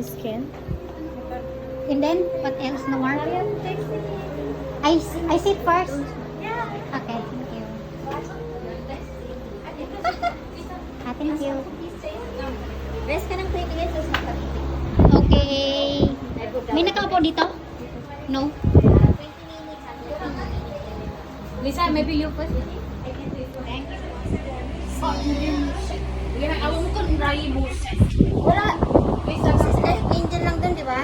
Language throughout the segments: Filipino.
You scan? And then, what else? No more? I, I sit first? Okay, thank you. ah, thank you. Rest ka ng 20 minutes, tapos magpapiti. Okay. May nakaupo dito? No? 20 minutes. Lisa, maybe you first. Yan, alam kung rai mo. Wala. Lisa, angel lang dun, di ba?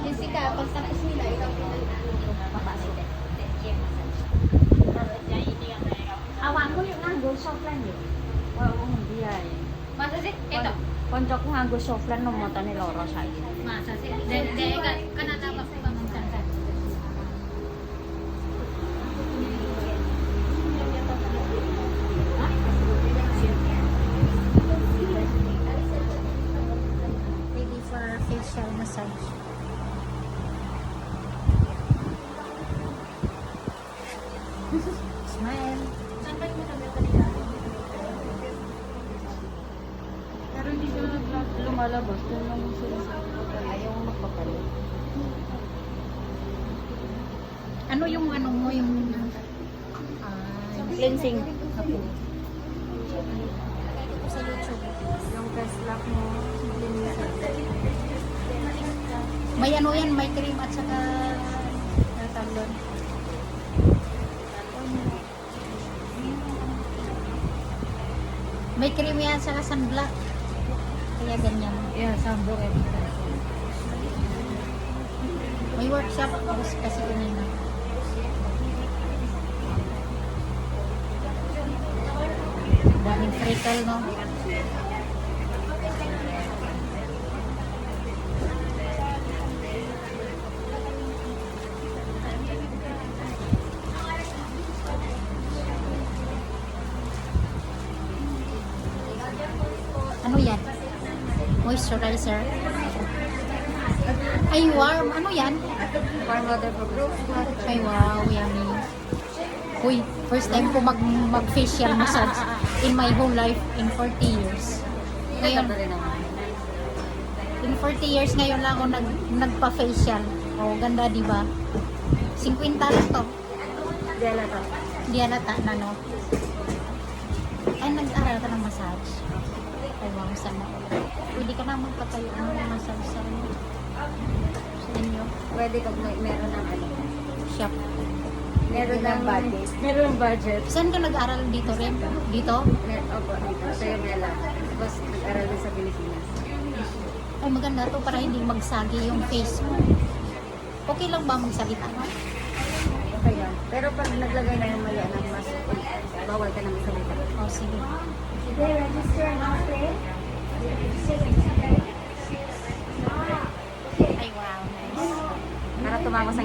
Jessica, pag tapos nila, ikaw Papasok. Awan ko yung nganggo softland. Oo, hindi ay. Masa si, ito. Konco ko nga gusto flan ng mata ni Loro sa Masa si, dahil dahil ka, kanata Smile. Saan ba yung matagal kanina? Pero hindi nag- lumalabas. Doon lang sila sa Ayaw magpapalit. Ano yung ano mo yung ah, Cleansing. Ako. Sa YouTube. Yung test lock mo. May ano yan, may cream at saka ano tawag doon? May cream yan saka sunblock. Kaya ganyan. Yeah, sambo every time. May workshop kasi kasi kanina. Daming treacle, no? Moisturizer. Ay, warm. Ano yan? Warm water for. Ay, wow, yummy. Uy, first time ko mag, mag-facial massage in my whole life in 40 years. Ngayon, in 40 years ngayon lang ako nag, nagpa-facial. Oh, ganda, di ba? 50 lang to. Hindi alata. Hindi halata na, no? Ay, nag-aral ka ng massage. Ay, wow, sana. all. Pwede ka na magpatayo ng massage sa, ano, sa inyo. Pwede kag may meron ng ano. Shop. Meron ng budget. Meron ng budget. Saan ka nag-aral dito rin? Dito? Mer Opo, dito. Sa Yamela. Tapos nag-aral din sa Pilipinas. Ay, maganda to para hindi magsagi yung face mo. Okay lang ba magsalita? Okay yan. Pero pag naglagay na yung mali ng mask, bawal ka na magsalita. Oh, sige. Okay, register now, okay? Ay, wow, nice. Para tumama sa?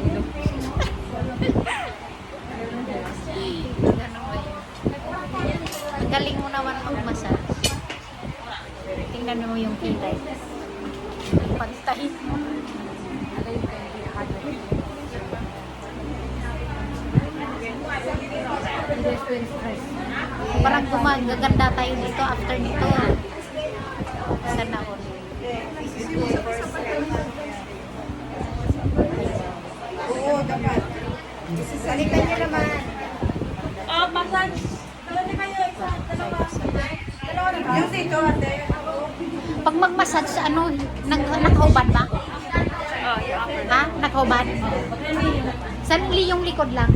Ang galing mo naman mag-massage. Tingnan mo yung kilay. Pantay. Stress to stress. Parang gumagaganda tayo dito after nito. Sana all. Oo, dapat. Salikan niyo naman. Oh, massage. Yung dito, ate. Pag mag-massage, ano, nag nakaubad ba? Upper. Ha? Nakaubad? Saan yung likod lang?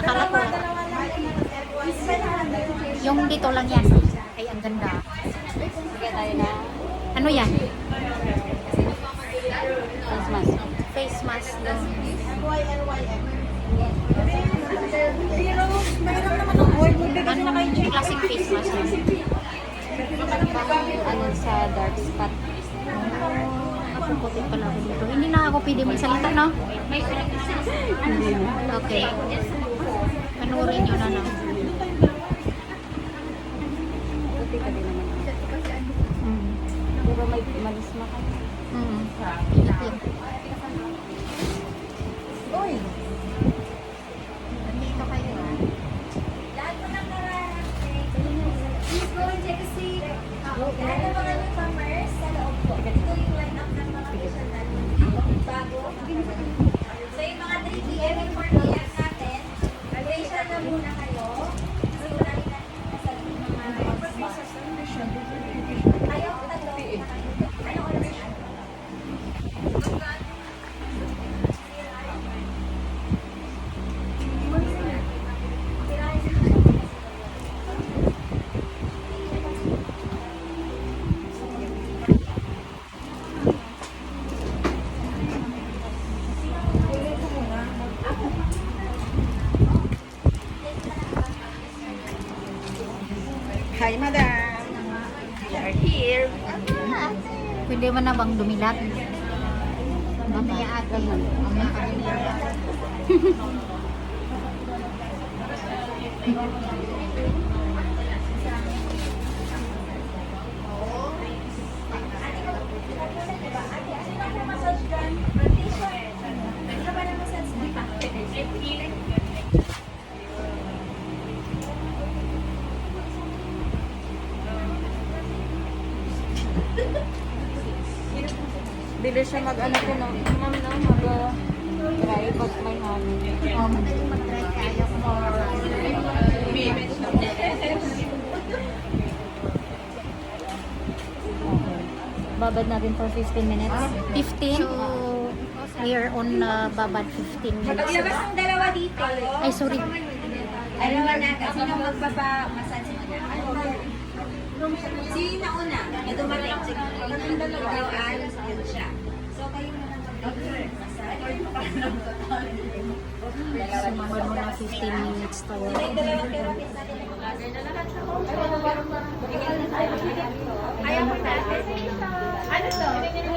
Akala ko. Yung dito lang yan. Ay, ang ganda. Ano yan? face mask. Face mask daw. Anong classic face mask? Ano sa dark spot. Napuputi pala ako dito. Hindi na ako pwede magsalita, no? Hindi na. Okay. Panuorin nyo na lang. Puti ka din naman. Mm. Pero may malisma ka. Mm. Itim. Uy! Pwede mo na bang dumilat? Mamaya ate. Mamaya ka dumilat. Dili siya mag-ano ko no. Ma'am no, mag uh, try but may honey. Oh, madali mag-try ka. Ayaw ko Babad natin for 15 minutes. 15? So, we are on uh, babad 15 minutes. Paglabas ng dalawa dito. Ay, sorry. Dalawa na. Sino magpapa-massage mo na? Sino una? Yung dumating. Sige. Ikaw ayos yun siya. So, kayo na lang mag-massage. Sumabad mo na 15 minutes tayo. Ayaw mo na. Ano to?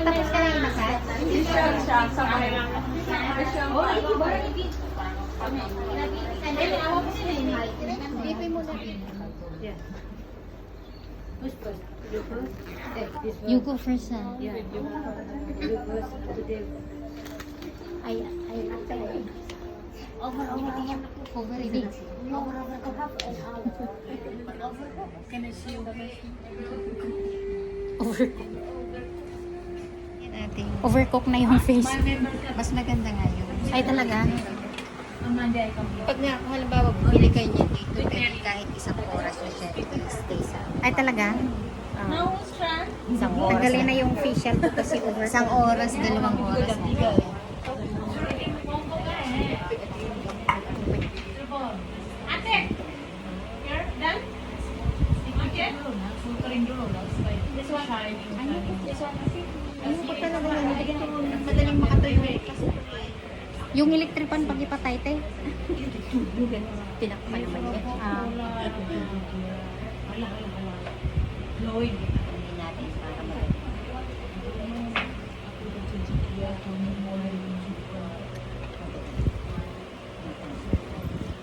Tapos ka na yung massage? You go first, ah. Ay, ay, ay. Over, over, over. Over, ready? Overcook. Overcook na yung face. Mas maganda nga yun. Ay, talaga? Pag nga, kung halimbawa, bumili kayo niya dito, pwede kahit isang oras na siya stay sa Ay, talaga? isang oras. Tanggalin na yung facial ko kasi over. Isang oras, dalawang oras. Ano pa talaga yan? Madaling makatuyo. Yung electric pan pag ipatay, te. Tinakpan naman niya. Ah, mag-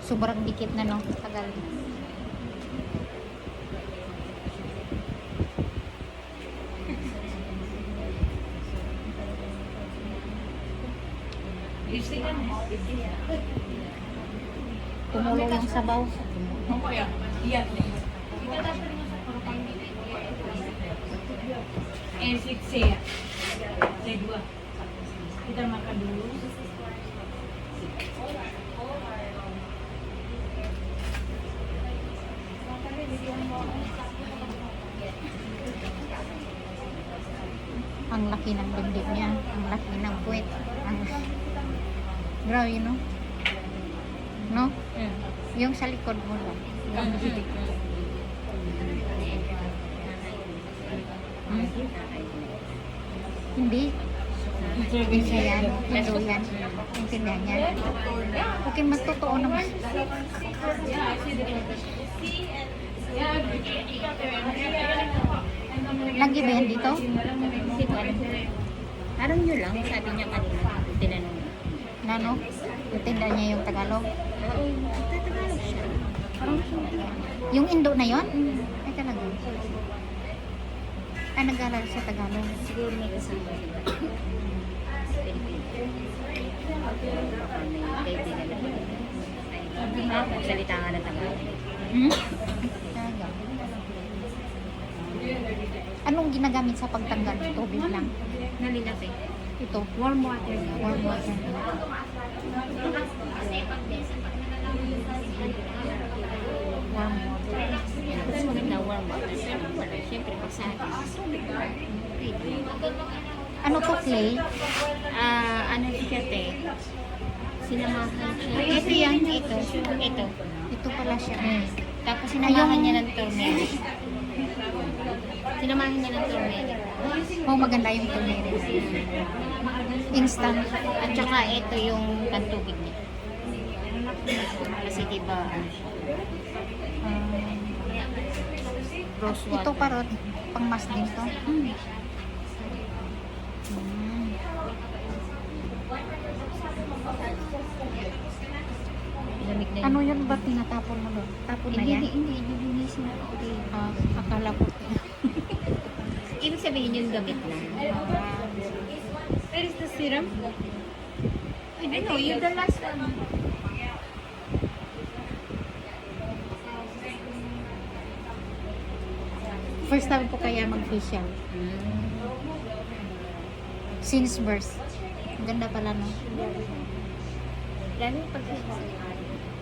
sobrang dikit na, no? Tagal. Sabaw. Kita makan dulu. Ang laki ng dibdib niya. Ang laki ng puwet. Ang... Grabe, no? No? Yung sa likod mo lang. Hmm? Hindi. Hindi siya yan. Ito yan. Intindihan niya. Okay, matotoo naman. Lagi ba yan dito? Parang nyo lang, sabi niya kanina, tinanong. Nano? Intindihan niya yung Tagalog? Oo, nagtatagalog siya. Yung Indo na yon? Ay talaga. Ay, nag-aaral sa Tagalog. Siguro may kasama sila. Salita nga ng Tagalog. Hmm? Talaga. Anong ginagamit sa pagtanggal? Tubig lang. Nalilat eh. Ito. Warm water. Warm water. Ano to, clay? Ah, ano siya te? Sinamahan siya. Ito yan, ito. Ito. Ito pala siya. Tapos sinamahan niya ng turmeric. Sinamahan niya ng turmeric. Oh, maganda yung turmeric. Instant. At saka ito yung pantubig niya. Kasi diba, ano. Um, Rose Ito water. parot, pang mas din to. Mm. Hmm. Yun. Ano yun ba tinatapon mo doon? Tapon na Hindi, yan? hindi, hindi, linisin na. Okay. Ah, akala ko. Ibig sabihin yung gamit na. Where is the serum? I don't know, you're the last one. First time ko kaya mag-facial. Since birth. Ang ganda pala no. Lalo pag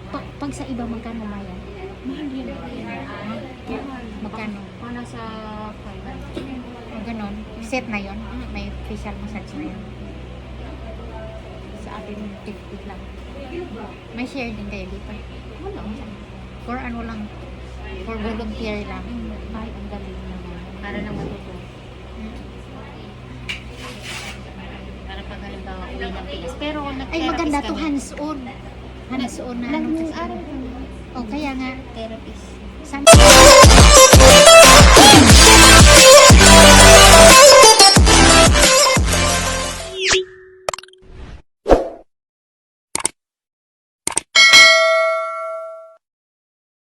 Pa- pag sa iba, magkano maya? mahal yun. Magkano? Para sa O ganon. Set na yon May facial massage na yun. Sa atin, 50 lang. May share din kayo dito. Wala. For ano lang. For volunteer lang. Ay, ang galing naman. Para lang matuto. Para pag halimbawa uwi ng Pinas. Pero kung Ay, nag-therapist maganda to hands-on. Hands-on na. kasi. araw. O, kaya nga. Therapist. San